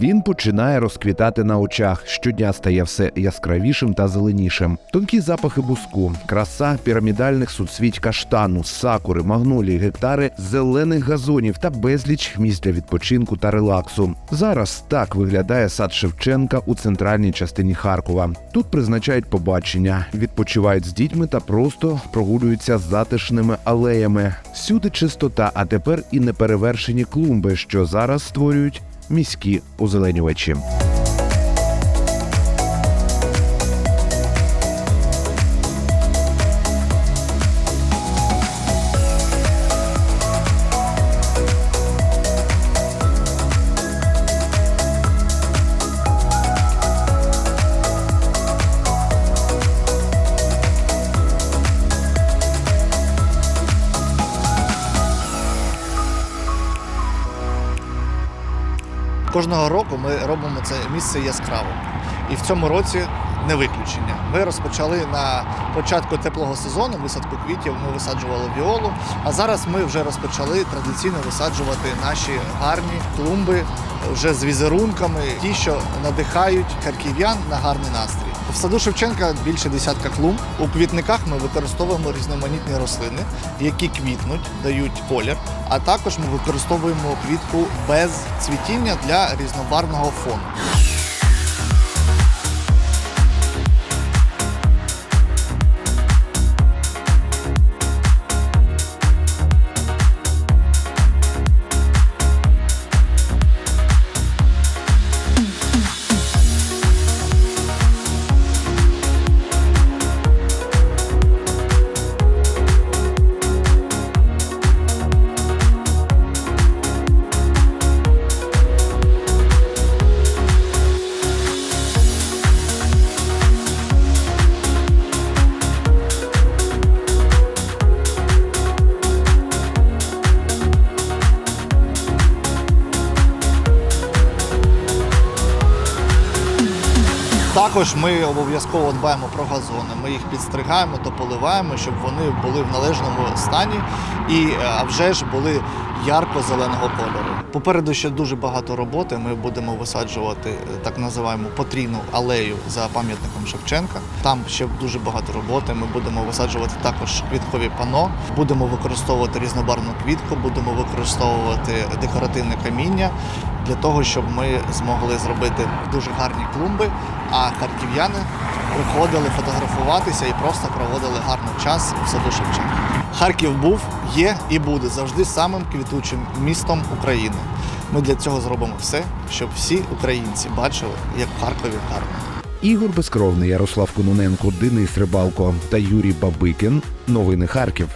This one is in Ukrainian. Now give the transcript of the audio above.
Він починає розквітати на очах. Щодня стає все яскравішим та зеленішим. Тонкі запахи буску, краса пірамідальних суцвіть каштану, сакури, магнолії, гектари зелених газонів та безліч місць для відпочинку та релаксу. Зараз так виглядає сад Шевченка у центральній частині Харкова. Тут призначають побачення, відпочивають з дітьми та просто прогулюються затишними алеями. Всюди чистота, а тепер і неперевершені клумби, що зараз створюють міські озеленювачі. Кожного року ми робимо це місце яскравим. І в цьому році не виключення. Ми розпочали на початку теплого сезону висадку квітів. Ми висаджували віолу. А зараз ми вже розпочали традиційно висаджувати наші гарні клумби вже з візерунками, ті, що надихають харків'ян на гарний настрій. В саду Шевченка більше десятка клумб. У квітниках ми використовуємо різноманітні рослини, які квітнуть, дають колір. А також ми використовуємо квітку без цвітіння для різнобарвного фону. Також ми обов'язково дбаємо про газони. Ми їх підстригаємо та поливаємо, щоб вони були в належному стані і е, а вже ж були ярко-зеленого кольору. Попереду ще дуже багато роботи. Ми будемо висаджувати е, так називаємо потрійну алею за пам'ятником Шевченка. Там ще дуже багато роботи. Ми будемо висаджувати також квіткові пано. Будемо використовувати різнобарвну квітку, будемо використовувати декоративне каміння для того, щоб ми змогли зробити дуже гарні клумби, а харків'яни приходили фотографуватися і просто проводили гарний час в саду Шевченка. Харків був, є і буде завжди самим квітучим містом України. Ми для цього зробимо все, щоб всі українці бачили, як в Харкові гарно. Ігор Безкровний, Ярослав Кононенко, Денис Рибалко та Юрій Бабикін. Новини Харків.